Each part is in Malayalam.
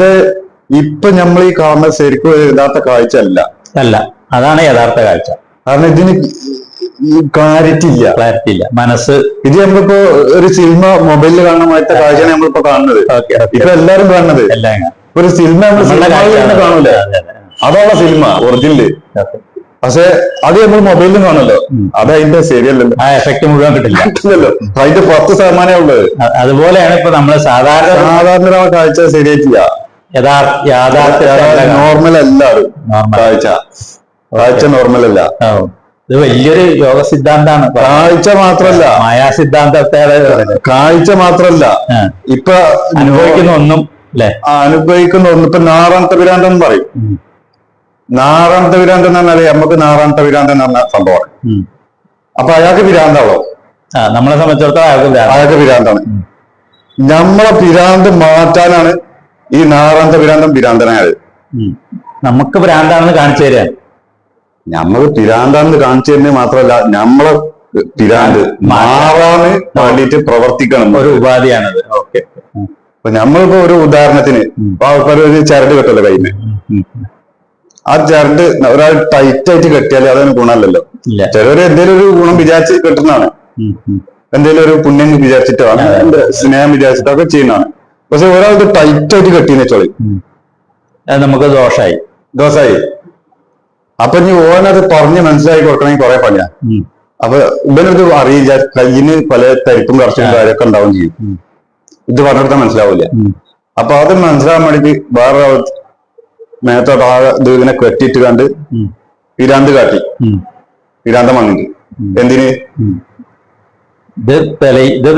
പക്ഷെ ഇപ്പൊ നമ്മൾ ഈ കാണുന്ന ശരിക്കും ഒരു യഥാർത്ഥ കാഴ്ച അല്ല അല്ല അതാണ് യഥാർത്ഥ കാഴ്ച. കാരണം ഇതിന് ക്ലാരിറ്റി ഇല്ല. ക്ലാരിറ്റി ഇല്ല. മനസ്സ് ഇത് നമ്മളിപ്പോ ഒരു സിനിമ മൊബൈലിൽ കാണുന്ന മാറ്റ കാഴ്ചയാണ് നമ്മളിപ്പോ കാണുന്നത്. ഇപ്പൊ എല്ലാരും കാണുന്നത്. ഒരു സിനിമ നമ്മൾ കാണൂല? അതെ, അതെ. അതാണ് സിനിമ ഒറിജിനൽ. പക്ഷെ അത് നമ്മൾ മൊബൈലിലും കാണുമല്ലോ. അത് അതിന്റെ ശരിയല്ലല്ലോ ആ എഫക്ട് മുഴുവൻ കിട്ടില്ല. കിട്ടില്ലല്ലോ. അതിന്റെ പത്ത് ശതമാനമേ ഉള്ളത് അതുപോലെയാണ് ഇപ്പൊ നമ്മൾ സാധാരണ സാധാരണ കാഴ്ച ശരിയായിട്ടില്ല. നോർമൽ അല്ല കാഴ്ച കാഴ്ച നോർമൽ. അല്ല ഇത് വലിയൊരു യോഗ സിദ്ധാന്തമാണ് കാഴ്ച മാത്രല്ല മായാ സിദ്ധാന്തത്തെ കാഴ്ച മാത്രല്ല. ഇപ്പൊ അനുഭവിക്കുന്ന ഒന്നും അല്ലെ? അനുഭവിക്കുന്ന ഒന്നും. ഇപ്പൊ നാറാമത്തെ വിരാന്തം എന്ന് പറയും. നാറാമത്തെ വിരാന്തം എന്ന് പറഞ്ഞാൽ നമുക്ക് നാറാമത്തെ വിരാന്തം എന്ന് പറഞ്ഞ സംഭവമാണ്. അപ്പൊ അയാൾക്ക് വിരാന്താണോ? നമ്മളെ സംബന്ധിച്ചിടത്തോളം അയാൾക്ക്. അയാൾക്ക് വിരാന്താണ്. നമ്മളെ വിരാന്ത് മാറ്റാനാണ് ഈ നാറാന്ത വിരാന്തം ഭ്രാന്തനായത് നമുക്ക് ഭ്രാന്താണെന്ന് കാണിച്ചു തരാൻ നമ്മൾ പിരാന്താന്ന് കാണിച്ചു തരുന്നത് മാത്രമല്ല നമ്മളെ പിരാന്ത് മാറാന് വേണ്ടിയിട്ട് പ്രവർത്തിക്കണം. ഒരു ഉപാധിയാണത്. ഓക്കെ. അപ്പൊ നമ്മളിപ്പോ ഒരു ഉദാഹരണത്തിന് ആൾക്കാർ ഒരു ചരട് കെട്ടല്ലോ കയ്യിന് ആ ചരട് ഒരാൾ ടൈറ്റ് ആയിട്ട് കെട്ടിയാൽ അതിന് ഗുണമല്ലല്ലോ. ചിലവര് എന്തെങ്കിലും ഒരു ഗുണം വിചാരിച്ച് കെട്ടുന്നതാണ്. എന്തെങ്കിലും ഒരു പുണ്യം വിചാരിച്ചിട്ടോ സ്നേഹം വിചാരിച്ചിട്ടോ ഒക്കെ ചെയ്യുന്നതാണ്. പക്ഷെ ഒരാൾക്ക് ടൈറ്റ് ആയിട്ട് കെട്ടിന്ന് വെച്ചോളി അത് നമുക്ക് ദോഷമായി ദോഷമായി അപ്പൊ നീ ഓനത് പറഞ്ഞ് മനസ്സിലാക്കി കൊടുക്കണമെങ്കിൽ കുറെ പണിയാ. അപ്പൊ ഇവനത് അറിയില്ല കയ്യിന് പല തരിപ്പും കറച്ചും കാര്യമൊക്കെ ഉണ്ടാവും ചെയ്യും. ഇത് പറഞ്ഞെടുത്താൽ മനസ്സിലാവില്ല. അപ്പൊ അത് മനസ്സിലാവാൻ വേണ്ടിട്ട് വേറെ മേത്തോട്ട് ആ ഇത് ഇതിനെ കെട്ടിയിട്ട് കണ്ട് ഇരാന്ത് കാട്ടി. ഉം. മണ്ണിട്ട് വന്നിട്ട് എന്തിന്? ഇത് ഇത്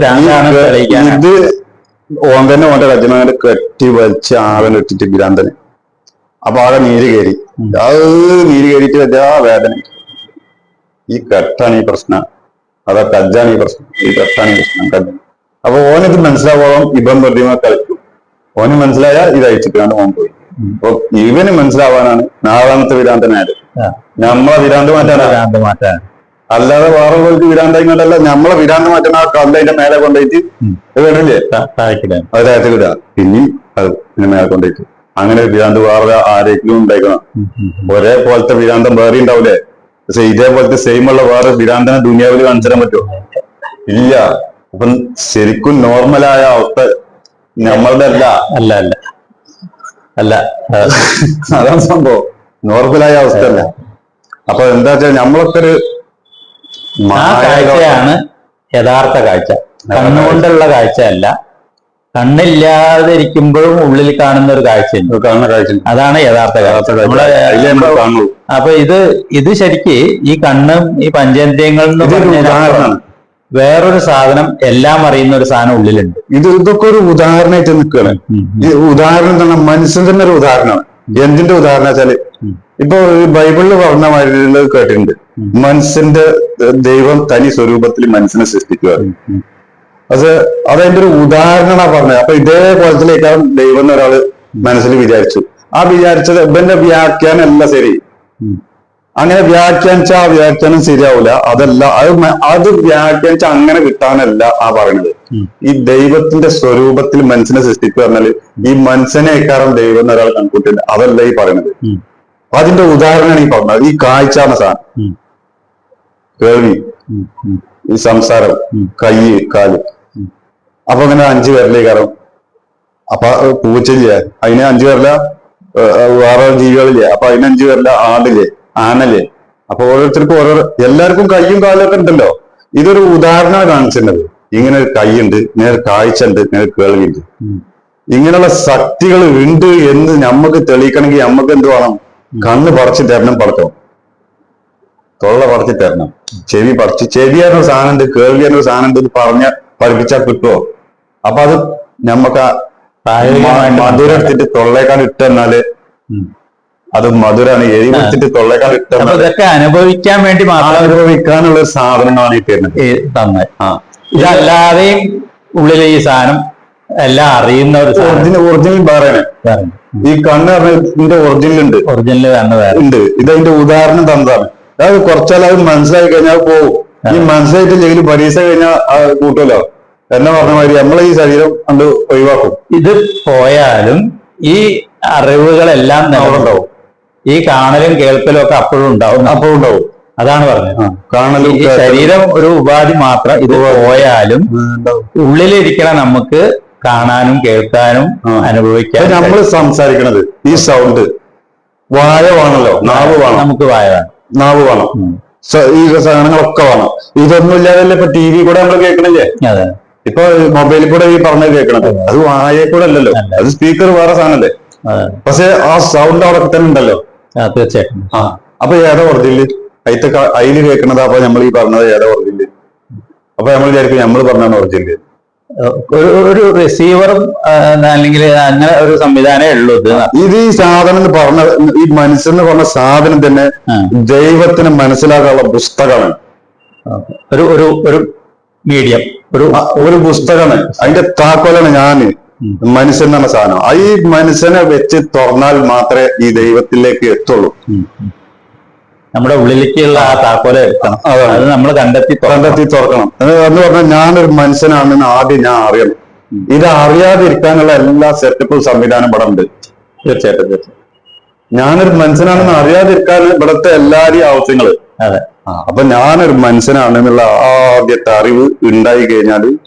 ഇത് ഓൻ തന്നെ ഓന്റെ കജ്ജമങ്ങനെ കെട്ടി വലിച്ച് ആവനെ ഇട്ടിട്ട് ഭ്രാന്തന് അപ്പൊ ആകെ നീര് കയറി. അത് നീര് കയറിയിട്ട് വലിയ വേദന. ഈ കെട്ടാണ് ഈ പ്രശ്നം. അതാ കജ്ജാണ് ഈ പ്രശ്നം. ഈ കെട്ടാണ് ഈ പ്രശ്നം. കജ്ജ. അപ്പൊ ഓനിത് മനസ്സിലാവോളം ഇവൻ പ്രതിമ കളിക്കും. ഓന് മനസ്സിലായ ഇത് അയച്ചിട്ടാണ് ഓൻ പോയി. അപ്പൊ ഇവന് മനസ്സിലാവാനാണ് നാലാമത്തെ വിരാന്തനായത്. നമ്മളെ വിരാന്ത് മാറ്റാനാ മാറ്റാ മാറ്റാൻ അല്ലാതെ വേറെ ഉള്ളവർക്ക് വിരാന്തായി കൊണ്ടല്ല നമ്മളെ വിരാന്ത് മാറ്റുന്ന ആ കല്ലതിന്റെ മേലെ കൊണ്ടുപോയിട്ട് പിന്നെയും അത് പിന്നെ മേലെ കൊണ്ടുപോയിട്ട്. അങ്ങനെ വിരാന്ത് വേറെ ആരെങ്കിലും ഉണ്ടായിക്കണം? ഒരേ പോലത്തെ വിരാന്തം വേറെ ഉണ്ടാവില്ലേ പക്ഷെ ഇതേപോലത്തെ സെയിം ഉള്ള വേറെ വിരാന്തനെ ദുനിയാവിൽ കാണിച്ചു തരാൻ പറ്റുമോ? ഇല്ല. അപ്പം ശരിക്കും നോർമലായ അവസ്ഥ നമ്മളുടെ അല്ല. അല്ല അല്ല. അല്ല. അതാണ് സംഭവം. നോർമലായ അവസ്ഥ അല്ല. അപ്പൊ എന്താ വെച്ചാൽ നമ്മളൊക്കെ ഒരു ആ കാഴ്ചയാണ് യഥാർത്ഥ കാഴ്ച. കണ്ണുകൊണ്ടുള്ള കാഴ്ചയല്ല. കണ്ണില്ലാതിരിക്കുമ്പോഴും ഉള്ളിൽ കാണുന്ന ഒരു കാഴ്ചയുണ്ട് കാണുന്ന കാഴ്ച അതാണ് യഥാർത്ഥ കാഴ്ച. അപ്പൊ ഇത് ഇത് ശരിക്ക് ഈ കണ്ണും ഈ പറഞ്ഞതിനപ്പുറം വേറൊരു സാധനം എല്ലാം അറിയുന്ന ഒരു സാധനം ഉള്ളിലുണ്ട്. ഇത് ഇതൊക്കെ ഒരു ഉദാഹരണമായിട്ട് നിൽക്കുകയാണ്. ഉദാഹരണം തന്നെ മനുഷ്യൻ തന്നെ ഒരു ഉദാഹരണമാണ്. എന്തിന്റെ ഉദാഹരണം വെച്ചാൽ ഇപ്പൊ ബൈബിളിൽ പറഞ്ഞ മാതിരിയുള്ളത് കേട്ടിട്ടുണ്ട്. മനുഷ്യന്റെ ദൈവം തനി സ്വരൂപത്തിൽ മനസ്സിനെ സൃഷ്ടിക്കുക അത് അതതിന്റെ ഒരു ഉദാഹരണമാണ് പറഞ്ഞത്. അപ്പൊ ഇതേപോലത്തിലേക്കാണ് ദൈവം എന്ന ഒരാൾ മനസ്സിൽ വിചാരിച്ചു. ആ വിചാരിച്ചത് ഇവന്റെ വ്യാഖ്യാനം അല്ല ശരി. അങ്ങനെ വ്യാഖ്യാനിച്ച ആ വ്യാഖ്യാനം ശരിയാവില്ല അതല്ല അത് അത് വ്യാഖ്യാനിച്ച അങ്ങനെ കിട്ടാനല്ല ആ പറയുന്നത് ഈ ദൈവത്തിന്റെ സ്വരൂപത്തിൽ മനസ്സിനെ സൃഷ്ടിക്കുക പറഞ്ഞാൽ ഈ മനുഷ്യനേക്കാളും ദൈവം എന്നൊരാൾ കണക്കൂട്ടില്ല. അതല്ല ഈ പറയുന്നത്. അപ്പൊ അതിന്റെ ഉദാഹരണമാണ് ഈ പറഞ്ഞത്. ഈ കാഴ്ച എന്ന സാധനം. കേൾവി. ഈ സംസാരം. കൈ കാൽ. അപ്പൊ അങ്ങനെ അഞ്ചു പേരിലേക്കാറും അപ്പൊ പൂച്ചയില്ലേ? അതിന് അഞ്ചു പേരില വേറെ ജീവികളില്ലേ? അപ്പൊ അതിന് അഞ്ചു പേരില ആടില്ലേ? ആനല്ലേ? അപ്പൊ ഓരോരുത്തർക്കും ഓരോ എല്ലാവർക്കും കൈയും കാലും ഒക്കെ ഉണ്ടല്ലോ. ഇതൊരു ഉദാഹരണമാണ് കാണിച്ചിരുന്നത്. ഇങ്ങനെ ഒരു കൈയുണ്ട് ഇങ്ങനെ ഒരു കാഴ്ച ഉണ്ട് ഇങ്ങനെ കേൾവിണ്ട് കേൾവിയുണ്ട് ഇങ്ങനെയുള്ള ശക്തികൾ ഉണ്ട് എന്ന് നമുക്ക് തെളിയിക്കണമെങ്കിൽ നമ്മക്ക് എന്ത് വേണം? കണ്ണ് പറിച്ച് തരണം പടത്തോ. തൊള്ള പറിച്ച് തരണം. ചെവി പറിച്ച് ചെവി എന്നൊരു സാധനം ഉണ്ട് കേൾവി എന്നൊരു സാധനം ഉണ്ട് പറഞ്ഞ പഠിപ്പിച്ചാൽ കിട്ടുമോ അപ്പൊ അത് നമ്മക്ക് മധുരം എടുത്തിട്ട് തൊള്ളേക്കാൾ ഇട്ടെന്നാൽ. അത് മധുരാണ്. എഴുതിട്ട് തൊള്ളേക്കാൾ ഇട്ടെന്നാൽ ഇതൊക്കെ അനുഭവിക്കാൻ വേണ്ടി മാത്രം അനുഭവിക്കാനുള്ള ഒരു സാധനങ്ങളാണ് ഈ തരുന്നത്. തന്നെ ആ. ഇതല്ലാതെയും ഉള്ളിലെ ഈ സാധനം എല്ലാം അറിയുന്ന ഒരു ഒറിജിനൽ ഒറിജിനൽ വേറെയാണ്. ഈ കണ്ണ് പറഞ്ഞ ഒറിജിനൽ ഉണ്ട്. ഒറിജിനൽ കണ്ണ് വേറെ. ഉണ്ട്. ഇതതിന്റെ ഉദാഹരണം തന്നതാണ്. അതായത് കുറച്ചാൽ അത് മനസ്സിലായി കഴിഞ്ഞാൽ പോകും ഈ മനസ്സിലായിട്ടില്ലെങ്കിൽ പരീക്ഷ കഴിഞ്ഞാൽ അത് കൂട്ടുമല്ലോ എന്നെ പറഞ്ഞ മാതിരി നമ്മളെ ഈ ശരീരം കണ്ട് ഒഴിവാക്കും. ഇത് പോയാലും ഈ അറിവുകളെല്ലാം നിലവുണ്ടാവും ഈ കാണലും കേൾക്കലും ഒക്കെ അപ്പോഴും ഉണ്ടാവും. അപ്പോഴും ഉണ്ടാവും. അതാണ് പറഞ്ഞത്. കാണലും ശരീരം ഒരു ഉപാധി മാത്രം ഇത് പോയാലും ഉള്ളിലിരിക്കണ നമുക്ക് കാണാനും കേൾക്കാനും അനുഭവിക്കാൻ അനുഭവിക്കാനും നമ്മൾ സംസാരിക്കണത് ഈ സൗണ്ട് വായ വേണല്ലോ നാവ് വേണം. നമുക്ക് വായ വേണം. നാവ് വേണം. ഈ സാധനങ്ങളൊക്കെ വേണം. ഇതൊന്നും ഇല്ലാതല്ലേ ഇപ്പൊ ടി വി കൂടെ നമ്മൾ കേൾക്കണില്ലേ? അതെ. ഇപ്പൊ മൊബൈലിൽ കൂടെ ഈ പറഞ്ഞത് കേൾക്കണത്. അത്. വായ കൂടെ അല്ലല്ലോ. അത്. സ്പീക്കർ വേറെ സാധനല്ലേ? പക്ഷെ ആ സൗണ്ട് അവിടെ തന്നെ ഉണ്ടല്ലോ. തീർച്ചയായിട്ടും. ആ അപ്പൊ ഏതാ ഒറിജിനൽ അതിത്തെ അയിൽ കേൾക്കണത് അപ്പൊ നമ്മൾ ഈ പറഞ്ഞത് ഏതാ ഒറിജിനൽ അപ്പൊ നമ്മൾ വിചാരിക്കും നമ്മൾ പറഞ്ഞാണ് ഒറിജിനൽ ഒരു റിസീവറും അല്ലെങ്കിൽ അങ്ങനെ ഒരു സംവിധാനമേ ഉള്ളൂ ഇത്. ഈ സാധനം എന്ന് പറഞ്ഞ ഈ മനസ്സെന്ന് പറഞ്ഞ സാധനം തന്നെ. ദൈവത്തിന് മനസ്സിലാക്കാനുള്ള പുസ്തകമാണ്. ഒരു ഒരു ഒരു മീഡിയം ഒരു ഒരു പുസ്തകമാണ്. അതിന്റെ താക്കോലാണ് ഞാൻ മനുഷ്യൻ എന്ന സാധനം. ആ ഈ മനുഷ്യനെ വെച്ച് തുറന്നാൽ മാത്രമേ ഈ ദൈവത്തിലേക്ക് എത്തുള്ളൂ. നമ്മുടെ ഉള്ളിലേക്കുള്ള ആ താക്കോല എടുക്കണം. അത്. നമ്മൾ കണ്ടെത്തി. കണ്ടെത്തി തുറക്കണം. എന്ന് പറഞ്ഞാൽ ഞാനൊരു മനുഷ്യനാണെന്ന് ആദ്യം ഞാൻ അറിയണം. ഇത് അറിയാതിരിക്കാനുള്ള എല്ലാ സെറ്റപ്പും സംവിധാനം ഇവിടെ ഉണ്ട്. തീർച്ചയായിട്ടും തീർച്ചയായിട്ടും. ഞാനൊരു മനുഷ്യനാണെന്ന് അറിയാതിരിക്കാൻ ഇവിടുത്തെ എല്ലാരെയും ആവശ്യങ്ങൾ. അതെ. അപ്പൊ ഞാനൊരു മനുഷ്യനാണെന്നുള്ള ആദ്യത്തെ അറിവ് ഉണ്ടായി കഴിഞ്ഞാൽ.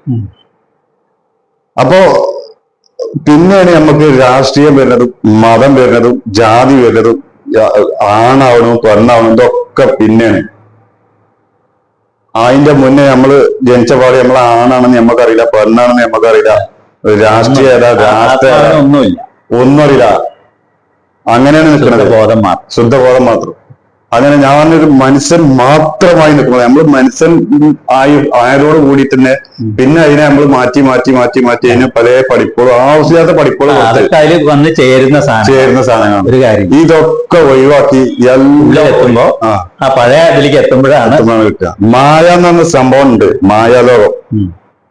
അപ്പോ പിന്നെയാണ് നമുക്ക് രാഷ്ട്രീയം വരുന്നതും മതം വരുന്നതും ജാതി വരുന്നതും ആണാവണം പെണ്ണാവണം ഇതൊക്കെ പിന്നെയാണ്. അതിന്റെ മുന്നേ നമ്മൾ ജനിച്ച പാടെ നമ്മൾ ആണാണെന്ന് നമുക്കറിയില്ല പെണ്ണാണെന്ന് നമുക്കറിയില്ല രാഷ്ട്രീയ ഏതാ രാഷ്ട്രീയ ഒന്നുമില്ല. ഒന്നും അറിയില്ല അങ്ങനെയാണ് നിൽക്കുന്നത്. ബോധം മാത്രം. ശുദ്ധബോധം മാത്രം. അങ്ങനെ ഞാനൊരു മനുഷ്യൻ മാത്രമായി നിൽക്കുന്നത്. നമ്മൾ മനുഷ്യൻ ആയി ആയതോട് കൂടി തന്നെ പിന്നെ അതിനെ നമ്മൾ മാറ്റി മാറ്റി മാറ്റി മാറ്റി അതിനെ പല പഠിപ്പുകളും ആവശ്യമില്ലാത്ത പഠിപ്പുകളും വന്ന് ചേരുന്ന ചേരുന്ന സാധനങ്ങളാണ്. ഒരു കാര്യം. ഇതൊക്കെ ഒഴിവാക്കി എല്ലാം എത്തുമ്പോ ആ. പഴയ അതിലേക്ക് എത്തുമ്പോഴാണ് കിട്ടുക. മായ എന്ന് പറഞ്ഞ സംഭവം ഉണ്ട്. മായാലോകം.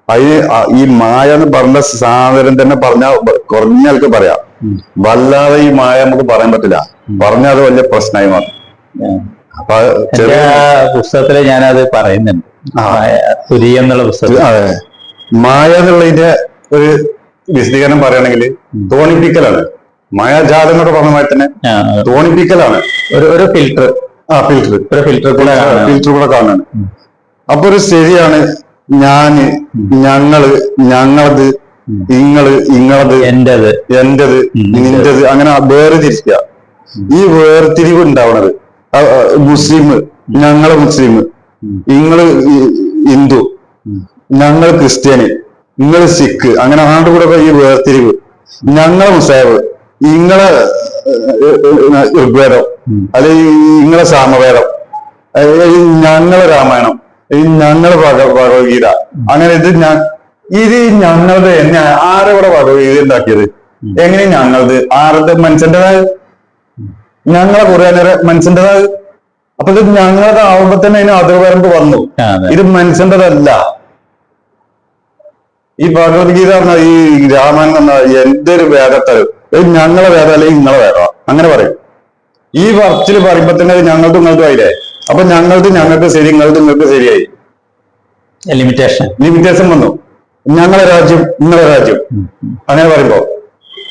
അതിന് ഈ മായ എന്ന് പറഞ്ഞ സാധനം തന്നെ പറഞ്ഞ കുറഞ്ഞ ആൾക്ക് പറയാം. വല്ലാതെ ഈ മായ നമുക്ക് പറയാൻ പറ്റില്ല. പറഞ്ഞാൽ അത് വലിയ പ്രശ്നമായി മാറും. അപ്പൊ പുസ്തകത്തിൽ ഞാനത് പറയുന്നുണ്ട്. തുരി എന്നുള്ള പുസ്തകം അതെ. മായ എന്നുള്ളതിന്റെ ഒരു വിശദീകരണം പറയുകയാണെങ്കിൽ തോണിപ്പിക്കലാണ് മായാജാലം എന്നൊക്കെ പറഞ്ഞ മാതിരി തന്നെ തോണിപ്പിക്കലാണ് ഒരു ഒരു ഫിൽട്ടർ. ആ ഫിൽറ്റർ ഒരു ഫിൽട്ടർ കൂടെ ഫിൽട്ടർ ഫിൽറ്റർ കൂടെ കാണാണ്. അപ്പൊ ഒരു ശരിയാണ് ഞാൻ ഞങ്ങൾ ഞങ്ങളത് ഇങ്ങൾ ഇങ്ങളത് എന്റേത്. എന്റേത് നിന്റേത് അങ്ങനെ അങ്ങനെ വേർതിരിക്കുക ഈ വേർതിരിവ് ഉണ്ടാവണത് മുസ്ലിം ഞങ്ങൾ മുസ്ലിം. നിങ്ങൾ ഹിന്ദു ഞങ്ങൾ ക്രിസ്ത്യാനി നിങ്ങൾ സിഖ് അങ്ങനെ ആണ്ട് കൂടെ ഈ വേർതിരിവ്. ഞങ്ങളെ മുസാബ് ഇങ്ങളെ ഋഗ്വേദം അല്ലെങ്കിൽ ഇങ്ങളെ സാമവേദം ഞങ്ങൾ രാമായണം ഞങ്ങളെ ഭഗ- ഭഗവത്ഗീത അങ്ങനെ ഇത് ഞാൻ ഇത് ഞങ്ങളുടെ എന്നെ ആരെവിടെ ഭഗവത്ഗീത ഉണ്ടാക്കിയത്? എങ്ങനെ ഞങ്ങളത്? ആരുടെ മനുഷ്യന്റെതായ ഞങ്ങളെ കുറെ നേരം മനുഷ്യന്റെതായ അപ്പൊ ഇത് ഞങ്ങളത് ആവുമ്പോ തന്നെ അതിന് അതിർവരമ്പ് വന്നു. ഇത് മനുഷ്യന്റെതല്ല ഈ ഭഗവത്ഗീത പറഞ്ഞ ഈ രാമായണം എന്ന എന്തൊരു വേദത്തരും വേദത്തെ ഞങ്ങളെ വേദം അല്ലെങ്കിൽ നിങ്ങളെ വേദം അങ്ങനെ പറയും. ഈ വർച്ചിൽ പറയുമ്പോ തന്നെ ഞങ്ങൾക്ക് നിങ്ങൾക്ക് അതിലെ ആയില്ലേ? അപ്പൊ ഞങ്ങൾക്ക് ഞങ്ങൾക്ക് ശരി നിങ്ങൾക്ക് നിങ്ങൾക്ക് ശരിയായി. ലിമിറ്റേഷൻ ലിമിറ്റേഷൻ വന്നു. ഞങ്ങളെ രാജ്യം നിങ്ങളെ രാജ്യം. അങ്ങനെ പറയുമ്പോ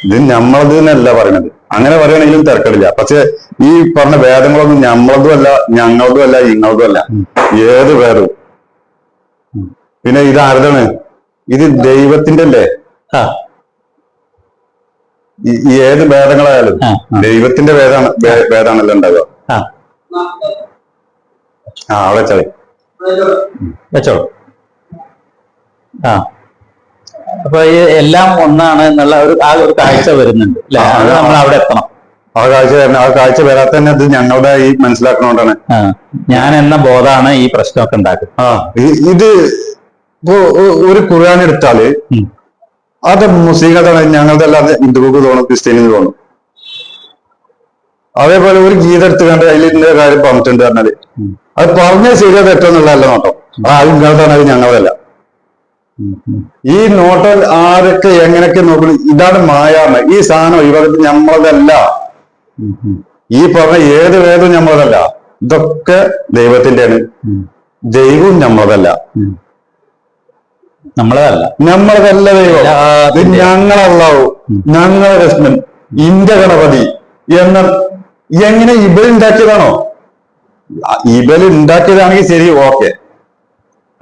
ഇത് നമ്മളത് എന്നല്ല പറയണത്. അങ്ങനെ പറയണെങ്കിലും തിരക്കടില്ല. പക്ഷെ ഈ പറഞ്ഞ വേദങ്ങളൊന്നും നമ്മളതും അല്ല ഞങ്ങളതും അല്ല ഇങ്ങളതും അല്ല. ഏത് വേദവും. പിന്നെ ഇത് ആരുതാണ്? ഇത് ദൈവത്തിന്റെ അല്ലേ ഏത് വേദങ്ങളായാലും. ദൈവത്തിന്റെ വേദാണ് വേദാണല്ലോ ഉണ്ടാവുക. ആ. ആ അവിടെ വെച്ചോളൂ. വെച്ചോളൂ. ആ. അപ്പൊ ഈ എല്ലാം ഒന്നാണ് എന്നുള്ള ഒരു ആ ഒരു കാഴ്ച വരുന്നുണ്ട് അല്ലെ? അത് നമ്മൾ അവിടെ എത്തണം. ആ കാഴ്ച വരണം ആ കാഴ്ച വരാത്ത തന്നെ ഇത് ഞങ്ങളുടെ ഈ മനസ്സിലാക്കണോണ്ടാണ്. ഞാൻ എന്ന ബോധാണ് ഈ പ്രശ്നമൊക്കെ ഉണ്ടാക്കുന്നത്. ആ ഇത് ഇപ്പോ ഒരു ഖുർആൻ എടുത്താൽ. അത് മുസ്ലിങ്ങളുടെ ഞങ്ങളുടെ അല്ലാതെ ഹിന്ദുക്കൾക്ക് തോന്നും ക്രിസ്ത്യാനിക്ക് തോന്നും. അതേപോലെ ഒരു ഗീത എടുത്ത് കണ്ട് അതിൽ ഇന്ന കാര്യം പറഞ്ഞിട്ടുണ്ട് പറഞ്ഞാൽ. അത് പറഞ്ഞ ശരിയാ തെറ്റോന്നുള്ളതല്ല നോട്ടോ. ആ അത് നിങ്ങളുടെതാണ് അത് ഞങ്ങളതല്ല. ഈ നോട്ട് ആരൊക്കെ എങ്ങനെയൊക്കെ നോക്കണം ഇതാണ് മായാമ ഈ സാധനം ഒഴിവാക്കിട്ട് നമ്മളതല്ല ഈ പറഞ്ഞ ഏത് വേദവും നമ്മളതല്ല ഇതൊക്കെ ദൈവത്തിന്റെയാണ് ദൈവവും നമ്മളതല്ല നമ്മളതല്ല. നമ്മളതല്ല ദൈവം. ഞങ്ങളല്ലാവു. ഞങ്ങളെ രശ്മൻ ഇന്റെ ഗണപതി എന്ന എങ്ങനെ ഇബൽ ഉണ്ടാക്കിയതാണെങ്കിൽ ശരി ഓക്കെ.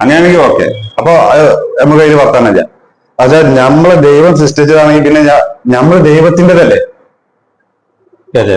അങ്ങനെയാണെങ്കിൽ ഓക്കെ. അപ്പൊ നമുക്ക് അതിൽ വർത്താനല്ല അത് നമ്മളെ ദൈവം സൃഷ്ടിച്ചതാണെങ്കിൽ പിന്നെ നമ്മൾ ദൈവത്തിന്റെതല്ലേ? അതെ.